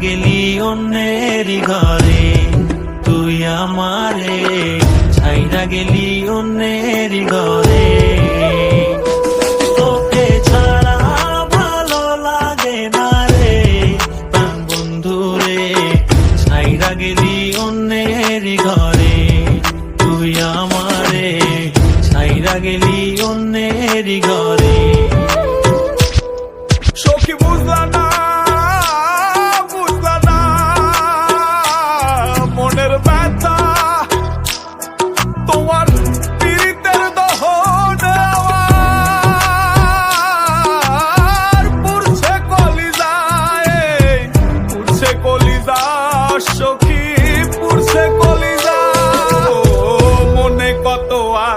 গেলি অন্যের ঘরে, তুই আমারে ছাইরা গেলি অন্যের ঘরে। লাগে না গেলি অন্যের ঘরে। তুই আমারে ছাইরা গেলি অন্যের ঘরে।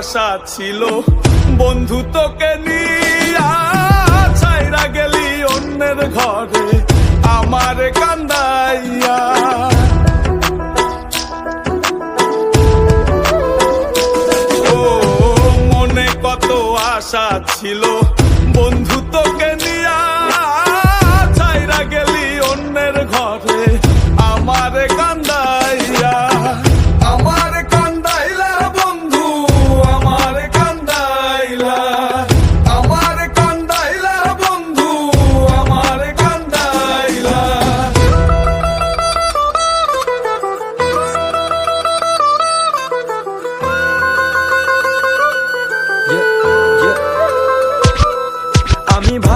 আশা ছিল বন্ধু তোকে নিয়া ছাইরা গেলি অন্যের ঘরে আমার কান্দাইয়া। আশা ছিল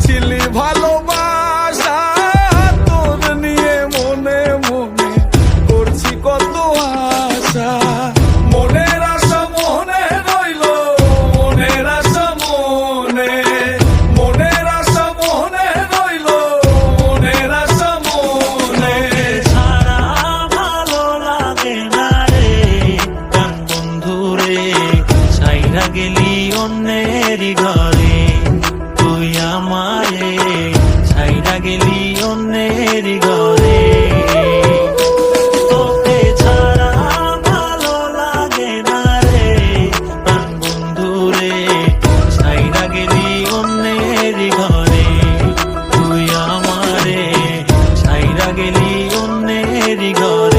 ছিলি ভালোবাসা গেলি অন্যের ঘরে। তুই আমারে সাইরা গেলি অন্যের ঘরে।